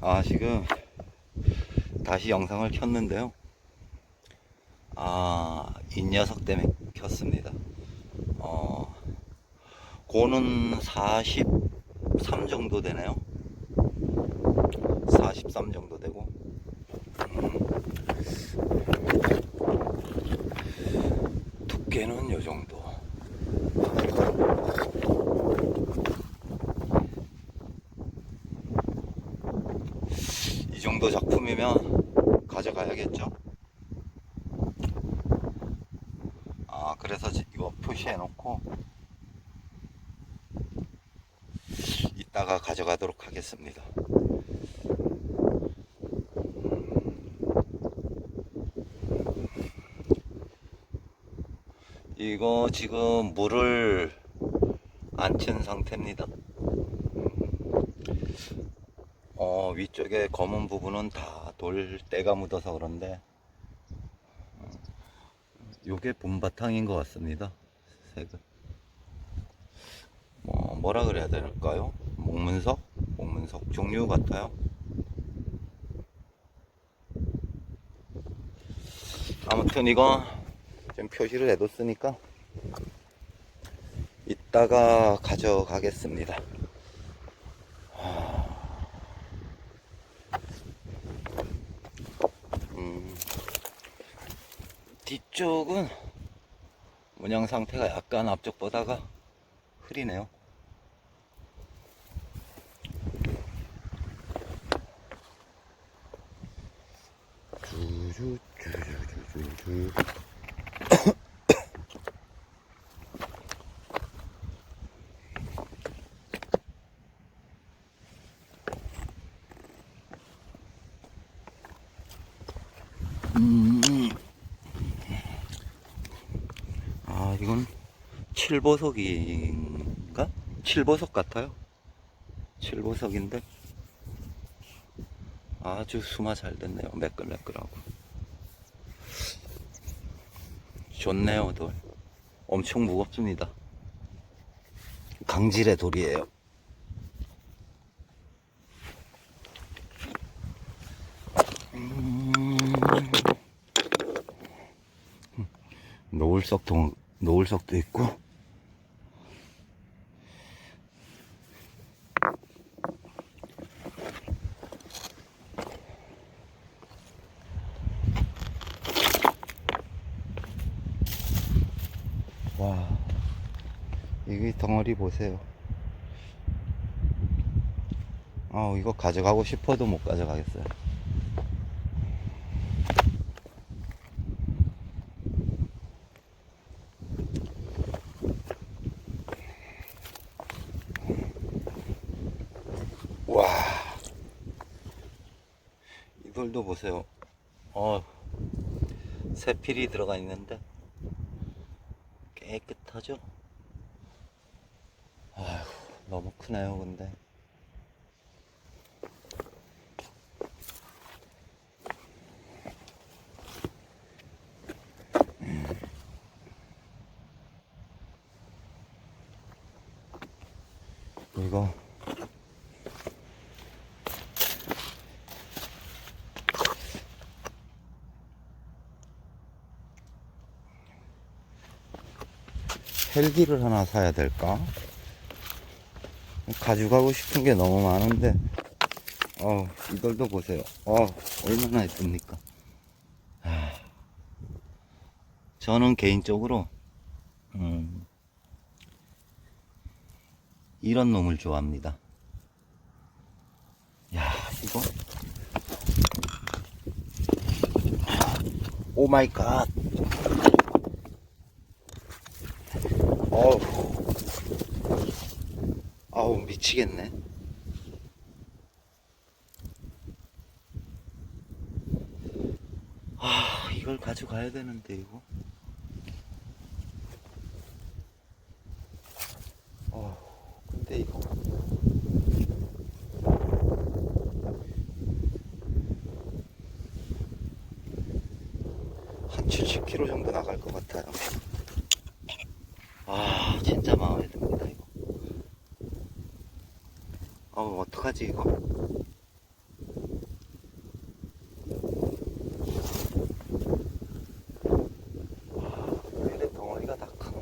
아, 지금 다시 영상을 켰는데요. 아, 이 녀석 때문에 켰습니다. 어, 고는 43 정도 되네요. 43 정도 되고. 음, 두께는 요 정도. 이 정도 작품이면 가져가야겠죠? 아, 그래서 지- 이거 표시해 놓고 이따가 가져가도록 하겠습니다. 이거 지금 물을 안 친 상태입니다. 어, 위쪽에 검은 부분은 다 돌 때가 묻어서 그런데 어, 요게 봄바탕인 것 같습니다. 색은 뭐 뭐라 그래야 될까요? 목문석? 목문석 종류 같아요. 아무튼 이거 지금 표시를 해뒀으니까 이따가 가져가겠습니다. 음, 뒤쪽은 문양 상태가 약간 앞쪽보다가 흐리네요. 주주 주주주주 음. 아, 이건 칠보석인가? 칠보석 같아요. 칠보석인데 아주 수마 잘 됐네요. 매끌매끌하고. 좋네요, 돌. 엄청 무겁습니다. 강질의 돌이에요. 노을석도 노을석도 있고 이게 덩어리 보세요 아 이거 가져가고 싶어도 못 가져가겠어요 와. 이 돌도 보세요. 어, 세필이 들어가 있는데 깨끗하죠? 너무 크네요, 근데. 음. 이거 헬기를 하나 사야 될까? 가져가고 싶은 게 너무 많은데, 어, 이걸도 보세요. 어, 얼마나 예쁩니까? 하, 저는 개인적으로, 음, 이런 놈을 좋아합니다. 야, 이거. 오 마이 갓. 어우. 아우, 미치겠네. 아, 이걸 가져가야 되는데, 이거. 어, 근데 이거. 한 70kg 정도 나갈 것 같아요. 아, 진짜 마음에 듭니다, 이거. 어, 어떡하지, 이거?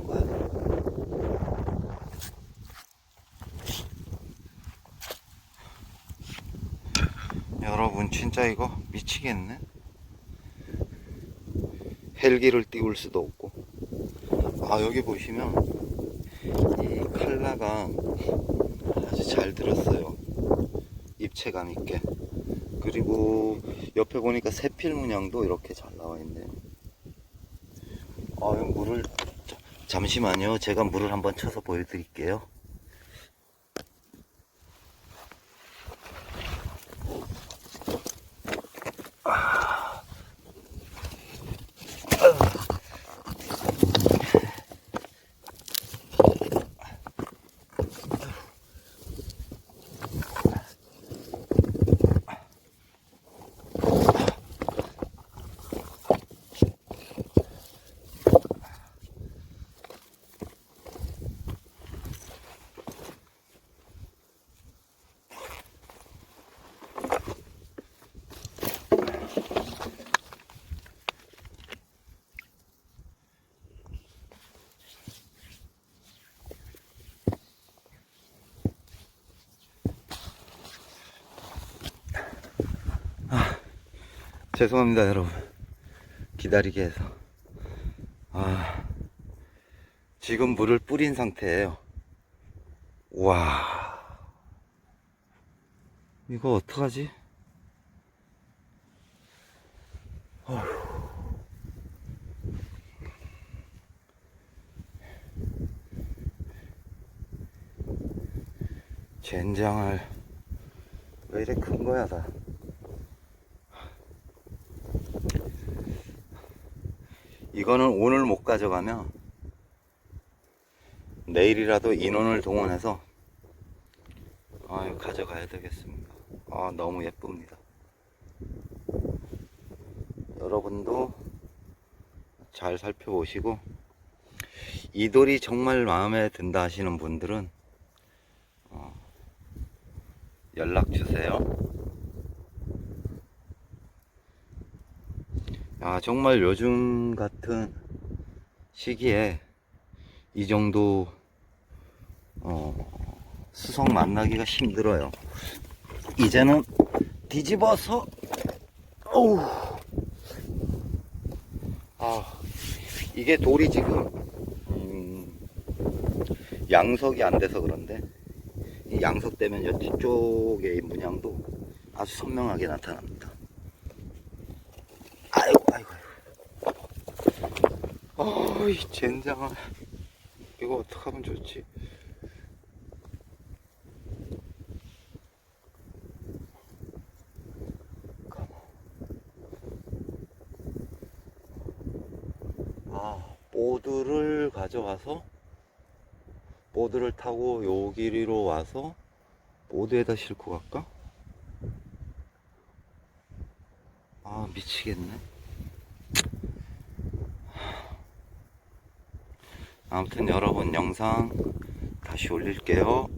거야. 여러분, 진짜 이거 미치겠네. 헬기를 띄울 수도 없고. 아, 여기 보시면 이 칼라가 아주 잘 들었어요. 입체감 있게. 그리고 옆에 보니까 세필 문양도 이렇게 잘 나와 있네요. 아, 이 물을 자- 잠시만요. 제가 물을 한번 쳐서 보여드릴게요. 죄송합니다, 여러분. 기다리게 해서. 아, 지금 물을 뿌린 상태예요. 와, 이거 어떡하지? 어휴. 젠장을 왜 이래 큰 거야 다. 이거는 오늘 못 가져가면 내일이라도 인원을 동원해서 아유 가져가야 되겠습니다. 아 너무 예쁩니다. 여러분도 잘 살펴보시고 이 돌이 정말 마음에 든다 하시는 분들은 어, 연락 주세요. 아, 정말 요즘 같은 시기에 이 정도, 어, 수성 만나기가 힘들어요. 이제는 뒤집어서, 어우, 아, 이게 돌이 지금, 음, 양석이 안 돼서 그런데, 이 양석 되면 뒤쪽의 이 문양도 아주 선명하게 나타납니다. 아이고, 아이고, 아이고. 어이, 젠장을. 이거 어떡하면 좋지? 아, 보드를 가져와서, 보드를 타고 요 길이로 와서, 보드에다 싣고 갈까? 아, 미치겠네. 아무튼 여러분 영상 다시 올릴게요.